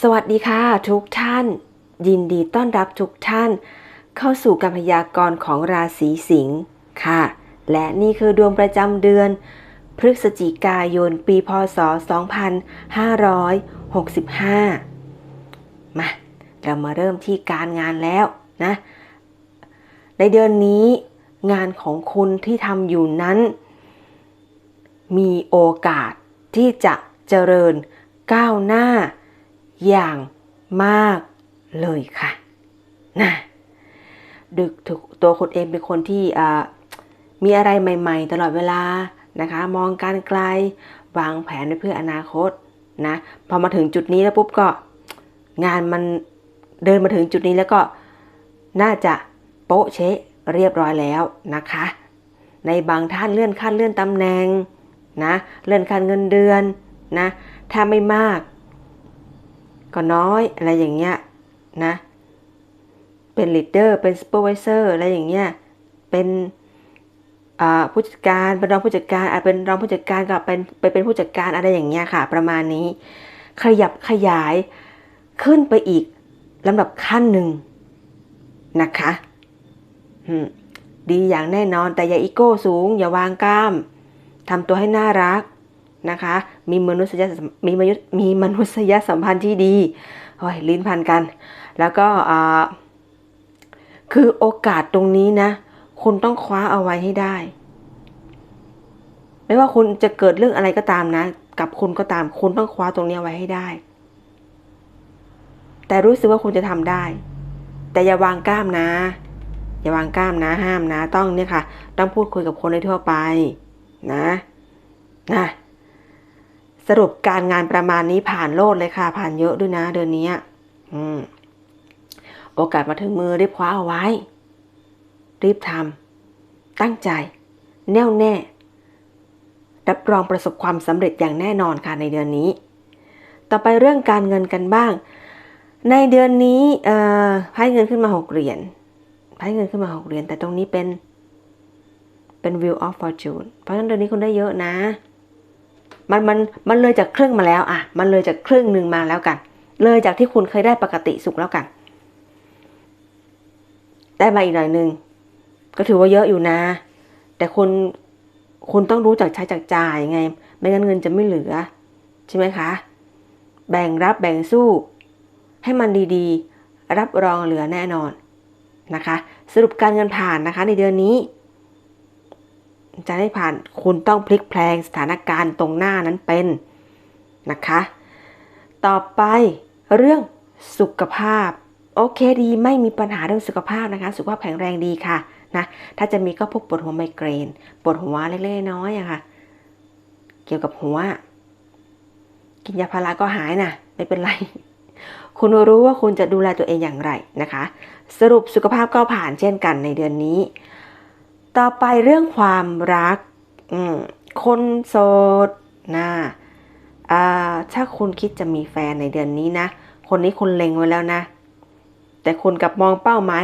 สวัสดีค่ะทุกท่าน ยินดีต้อนรับทุกท่าน เข้าสู่การพยากรณ์ของราศีสิงค์ค่ะ และนี่คือดวงประจำเดือน พฤศจิกายน ปีพศ 2565 มาเรามาเริ่มที่การงานแล้วนะ ในเดือนนี้งานของคุณที่ทำอยู่นั้น มีโอกาสที่จะเจริญก้าวหน้า อย่างมากเลยค่ะนะดึกถูกตัวคุณเองเป็นคนที่มีอะไรใหม่ ๆ ตลอดเวลานะคะ มองการไกลวางแผนไว้เพื่ออนาคตนะพอมาถึงจุดนี้แล้วปุ๊บก็งานมันเดินมาถึงจุดนี้แล้วก็น่าจะโป๊ะเชะเรียบร้อยแล้วนะคะ ในบางท่านเลื่อนขั้นเลื่อนตำแหน่งนะเลื่อนขั้นเงินเดือนนะถ้าไม่มาก ก็น้อยอะไรอย่างเงี้ยนะ เป็นลีดเดอร์เป็นซูเปอร์วิเซอร์อะไรอย่างเงี้ย เป็นผู้จัดการเป็นรองผู้จัดการอาจเป็นรองผู้จัดการกับเป็นไปเป็นผู้จัดการอะไรอย่างเงี้ยค่ะ ประมาณนี้ ขยับขยายขึ้นไปอีกลำดับขั้นหนึ่งนะคะดีอย่างแน่นอนแต่อย่าอีโก้สูง อย่าวางกล้ามทำตัวให้น่ารัก นะคะ มีมนุษยมีมนุษย์มีมนุษยสัมพันธ์ที่ดีโอ้ยลิ้นพันกัน แล้วก็คือโอกาสตรงนี้นะ คุณต้องคว้าเอาไว้ให้ได้ ไม่ว่าคุณจะเกิดเรื่องอะไรก็ตามนะ กับคุณก็ตาม คุณต้องคว้าตรงนี้ไว้ให้ได้ แต่รู้สึกว่าคุณจะทำได้ แต่อย่าวางกล้ามนะอย่าวางกล้ามนะห้ามนะ ต้องเนี่ยค่ะ ต้องพูดคุยกับคนในทั่วไป นะ นะ สรุปการงานประมาณนี้ผ่านโลดเลยค่ะ ผ่านเยอะด้วยนะเดือนนี้อืม โอกาสมาถึงมือรีบคว้าเอาไว้ รีบทำตั้งใจ แน่วแน่ รับรองประสบความสำเร็จอย่างแน่นอนค่ะในเดือนนี้ ต่อไปเรื่องการเงินกันบ้าง ในเดือนนี้ไพ่เงินขึ้นมาหกเหรียญไพ่เงินขึ้นมาหกเหรียญแต่ตรงนี้เป็นเป็น Wheel of Fortune เพราะฉะนั้นเดือนนี้คุณได้เยอะนะ มันมันมันเลยจากครึ่งมาแล้วอะมันเลยจากครึ่งหนึ่งมาแล้วกัน เลยจากที่คุณเคยได้ปกติสุขแล้วกัน ได้มาอีกหน่อยหนึ่งก็ถือว่าเยอะอยู่นะ แต่คุณคุณต้องรู้จักใช้จักจ่ายไง ไม่งั้นเงินจะไม่เหลือ ใช่ไหมคะ แบ่งรับแบ่งสู้ ให้มันดีๆ รับรองเหลือแน่นอนนะคะ สรุปการเงินผ่านนะคะในเดือนนี้ จะได้ผ่านคุณต้องพลิกแพลงสถานการณ์ตรงหน้านั้นเป็นนะคะ ต่อไปเรื่องสุขภาพ โอเคดีไม่มีปัญหาเรื่องสุขภาพนะคะ สุขภาพแข็งแรงดีค่ะนะถ้าจะมีก็พวกปวดหัวไมเกรนปวดหัวเล็กๆน้อยๆอะค่ะ เกี่ยวกับหัว กินยาพาราก็หายนะไม่เป็นไร คุณรู้ว่าคุณจะดูแลตัวเองอย่างไรนะคะ สรุปสุขภาพก็ผ่านเช่นกันในเดือนนี้ ต่อไปเรื่องความรัก คนโสดนะถ้าคุณคิดจะมีแฟนในเดือนนี้นะ คนนี้คุณเล็งไว้แล้วนะ แต่คุณกับมองเป้าหมาย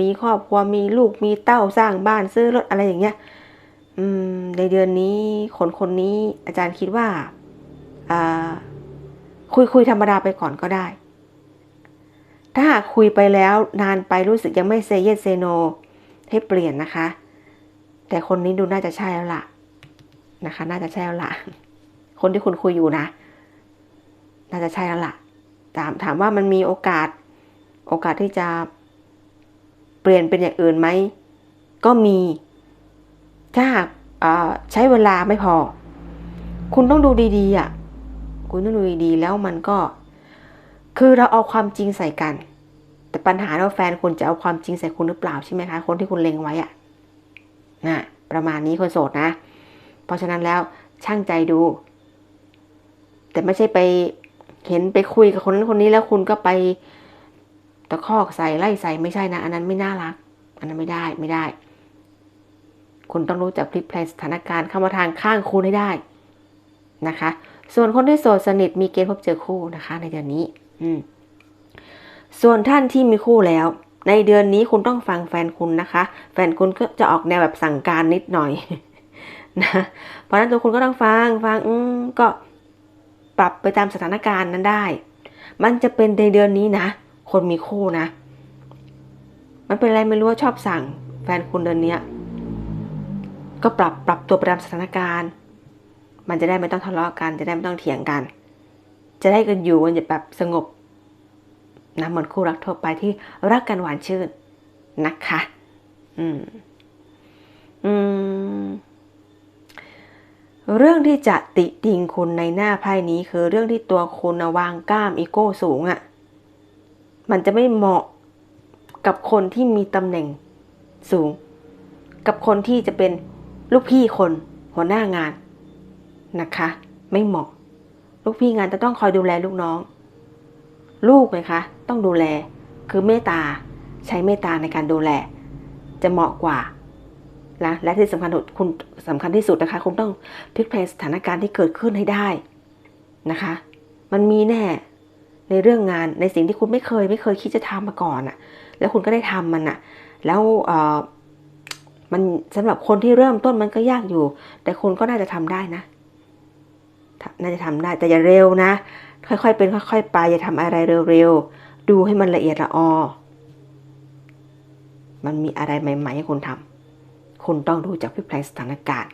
มีครอบครัวมีลูกมีเต้าสร้างบ้านซื้อรถอะไรอย่างเงี้ยในเดือนนี้คนคนนี้อาจารย์คิดว่าอ่าคุยคุยธรรมดาไปก่อนก็ได้ ถ้าหากคุยไปแล้วนานไปรู้สึกยังไม่เซเยสเซโนให้เปลี่ยนนะคะ แต่คนนี้ดูน่าจะใช่แล้วล่ะนะคะ น่าจะใช่แล้วล่ะ คนที่คุณคุยอยู่นะ น่าจะใช่แล้วล่ะ ถามถามว่ามันมีโอกาส โอกาสที่จะเปลี่ยนเป็นอย่างอื่นไหม ก็มี ถ้าหากใช้เวลาไม่พอ คุณต้องดูดีๆอะ คุณต้องดูดีๆ แล้วมันก็ คือเราเอาความจริงใส่กัน แต่ปัญหาเราแฟนคุณจะเอาความจริงใส่คุณหรือเปล่าใช่ไหมคะ คนที่คุณเล็งไว้อะ นะประมาณนี้คนโสดนะ เพราะฉะนั้นแล้วช่างใจดู แต่ไม่ใช่ไปเห็นไปคุยกับคนนั้นคนนี้แล้วคุณก็ไปตะคอกใส่ไล่ใส่ไม่ใช่นะ อันนั้นไม่น่ารัก อันนั้นไม่ได้ไม่ได้ คุณต้องรู้จักพลิกแพลงสถานการณ์เข้ามาทางข้างคุณให้ได้นะคะ ส่วนคนที่โสดสนิทมีเกณฑ์พบเจอคู่นะคะ ในเดือนนี้ อืมส่วนท่านที่มีคู่แล้ว ในเดือนนี้คุณต้องฟังแฟนคุณนะคะ แฟนคุณก็จะออกแนวแบบสั่งการนิดหน่อยนะเพราะนั้นตัวคุณก็ต้องฟังฟังอก็ปรับไปตามสถานการณ์นั้นได้ มันจะเป็นในเดือนนี้นะ คนมีคู่นะ มันเป็นอะไรไม่รู้ชอบสั่ง แฟนคุณเดือนเนี้ยก็ปรับปรับตัวไปตามสถานการณ์ มันจะได้ไม่ต้องทะเลาะกัน จะได้ไม่ต้องเถียงกัน จะได้กันอยู่กันแบบสงบ นะเหมือนคู่รักทั่วไปที่รักกันหวานชื่นนะคะ อืม อืม เรื่องที่จะติติงคุณในหน้าไพ่นี้คือเรื่องที่ตัวคุณน่ะวางกล้ามอีโก้สูงอะ่ะ มันจะไม่เหมาะกับคนที่มีตำแหน่งสูง กับคนที่จะเป็นลูกพี่คนหัวหน้างานนะคะ ไม่เหมาะ ลูกพี่งานจะต้องคอยดูแลลูกน้อง ลูกไหมคะ ต้องดูแล คือเมตตา ใช้เมตตาในการดูแล จะเหมาะกว่านะและที่สำคัญคุณสำคัญที่สุดนะคะคุณต้องพลิกแพลงสถานการณ์ที่เกิดขึ้นให้ได้นะคะ มันมีแน่ในเรื่องงานในสิ่งที่คุณไม่เคย ไม่เคยคิดจะทำมาก่อนอะ่ะ แล้วคุณก็ได้ทำมันอะ่ะ แล้วเออมันสำหรับคนที่เริ่มต้นมันก็ยากอยู่ แต่คุณก็น่าจะทำได้นะ น่าจะทำได้แต่อย่าเร็วนะ ค่อยๆเป็นค่อยๆไปอย่าทำอะไรเร็วๆดูให้มันละเอียดละออมันมีอะไรใหม่ ๆ ให้คุณทำคุณต้องรู้จักพลิกแปลงสถานการณ์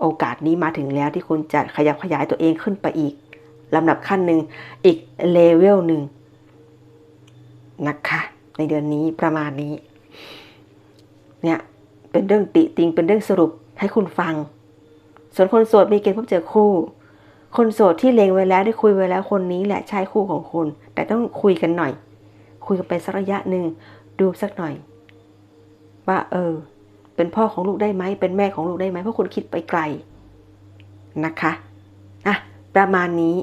โอกาสนี้มาถึงแล้วที่คุณจะขยับขยายตัวเองขึ้นไปอีกลำดับขั้นหนึ่งอีกเลเวลหนึ่งนะคะ ในเดือนนี้ประมาณนี้ เนี่ยเป็นเรื่องติติงเป็นเรื่องสรุปให้คุณฟัง ส่วนคนโสดมีเกณฑ์พบเจอคู่ คนโสดที่เลงไว้แล้วได้คุยไว้แล้วคนนี้แหละใช่คู่ของคุณ แต่ต้องคุยกันหน่อย คุยกันไปสักระยะหนึ่งดูสักหน่อย ว่าเออ เป็นพ่อของลูกได้ไหมเป็นแม่ของลูกได้ไหมเพราะคุณคิดไปไกลนะคะอะประมาณนี้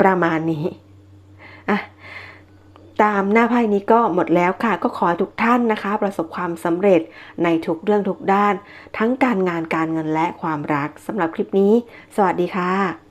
ประมาณนี้อะตามหน้าไพ่นี้ก็หมดแล้วค่ะ ก็ขอให้ทุกท่านนะคะ ประสบความสำเร็จในทุกเรื่องทุกด้าน ทั้งการงานการเงินและความรักสำหรับคลิปนี้ สวัสดีค่ะ